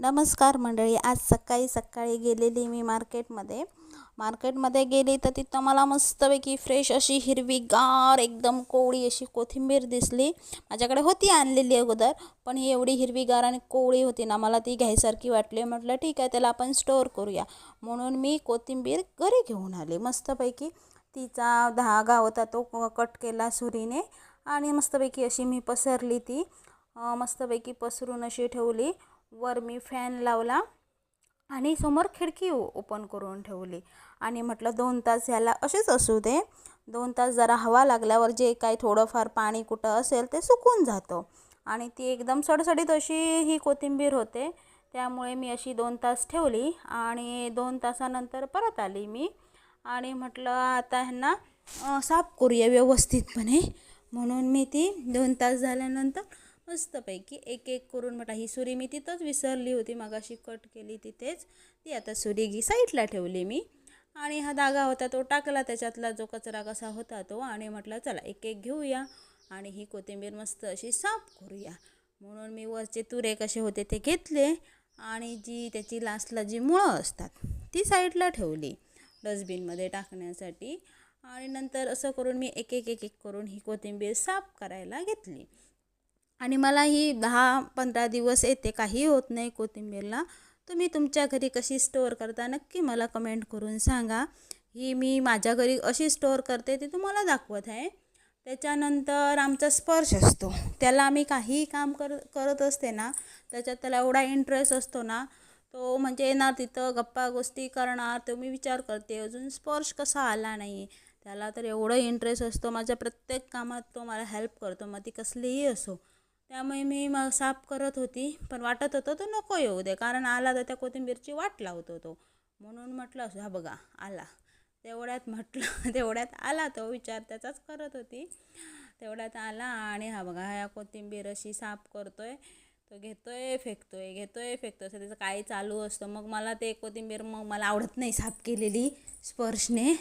नमस्कार मंडळी आज सकाळी सकाळी गेलेली मी मार्केटमध्ये. मार्केटमध्ये गेली तर तिथं मला मस्तपैकी फ्रेश अशी हिरवीगार एकदम कोवळी अशी कोथिंबीर दिसली. माझ्याकडे होती आणलेली अगोदर पण ही एवढी हिरवीगार आणि कोवळी होती ना मला ती घ्यायसारखी वाटली. म्हटलं ठीक आहे त्याला आपण स्टोअर करूया. म्हणून मी कोथिंबीर घरी घेऊन आली. मस्तपैकी तिचा धागा होता तो कट केला सुरीने आणि मस्तपैकी अशी मी पसरली ती. मस्तपैकी पसरून अशी ठेवली. वर मी फॅन लावला आणि समोर खिडकी ओपन करून ठेवली. आणि म्हटलं दोन तास ह्याला असेच असू दे. दोन तास जरा हवा लागल्यावर जे काही थोडंफार पाणी कुठं असेल ते सुकून जातं. आणि ती एकदम सडसडीत अशी ही कोथिंबीर होते. त्यामुळे मी अशी दोन तास ठेवली आणि दोन तासानंतर परत आली मी. आणि म्हटलं आता ह्यांना साफ करूया व्यवस्थितपणे. म्हणून मी ती दोन तास झाल्यानंतर मस्तपैकी एक एक करून म्हटलं ही सुरी मी तिथंच विसरली होती. मगाशी कट केली तिथेच ती आता सुरी घी साईडला ठेवली मी. आणि हा धागा होता तो टाकला. त्याच्यातला जो कचरा कसा होता तो. आणि म्हटलं चला एक एक घेऊया आणि ही कोथिंबीर मस्त अशी साफ करूया. म्हणून मी वरचे तुरे कसे होते ते घेतले. आणि जी त्याची लास्टला जी मुळं असतात ती साईडला ठेवली डस्टबिनमध्ये टाकण्यासाठी. आणि नंतर असं करून मी एक एक एक एक करून ही कोथिंबीर साफ करायला घेतली. आणि मला ही दहा पंधरा दिवस येते काही होत नाही कोथिंबीरला. तुम्ही तुमच्या घरी कशी स्टोअर करता नक्की मला कमेंट करून सांगा. ही मी माझ्या घरी अशी स्टोअर करते ती तुम्हाला दाखवत आहे. त्याच्यानंतर आमचा स्पर्श असतो. त्याला आम्ही काहीही काम कर करत असते ना त्याच्यात त्याला एवढा इंटरेस्ट असतो ना तो म्हणजे येणार तिथं गप्पा गोष्टी करणार तो मी विचार करते अजून स्पर्श कसा आला नाही. त्याला तर एवढं इंटरेस्ट असतो माझ्या प्रत्येक कामात तो मला हेल्प करतो मग ती कसलीही असो. त्यामुळे मी मग साफ करत होती पण वाटत होतं तो नको येऊ दे कारण आला तर त्या कोथिंबीरची वाट लावतो तो. म्हणून म्हटलं असं हा बघा आला. तेवढ्यात म्हटलं तेवढ्यात आला तो विचार त्याचाच करत होती. तेवढ्यात आला आणि हा बघा ह्या कोथिंबीर अशी साफ करतोय तो घेतोय फेकतोय घेतोय फेकतोय असं त्याचं काय चालू असतं. मग मला ते कोथिंबीर मग मला आवडत नाही साफ केलेली स्पर्शने.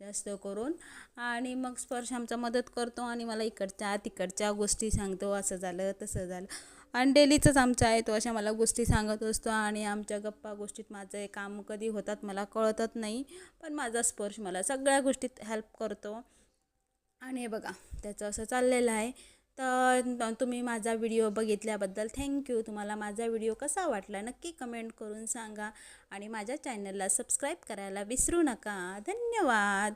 जास्त करून. आणि मग स्पर्श आमचा मदत करतो आणि मला इकडच्या तिकडच्या गोष्टी सांगतो. असं झालं तसं झालं. आणि डेलीचंच आमचं आहे तो अशा मला गोष्टी सांगत असतो. आणि आमच्या गप्पा गोष्टीत माझं हे काम कधी होतात मला कळतच नाही. पण माझा स्पर्श मला सगळ्या गोष्टीत हेल्प करतो. आणि हे बघा त्याचं असं चाललेलं आहे. तर तुम्ही माझा व्हिडिओ बघितल्याबद्दल थँक्यू तुम्हाला माझा व्हिडिओ कसा वाटला नक्की कमेंट करून सांगा आणि माझ्या चॅनलला सबस्क्राईब करायला विसरू नका. धन्यवाद.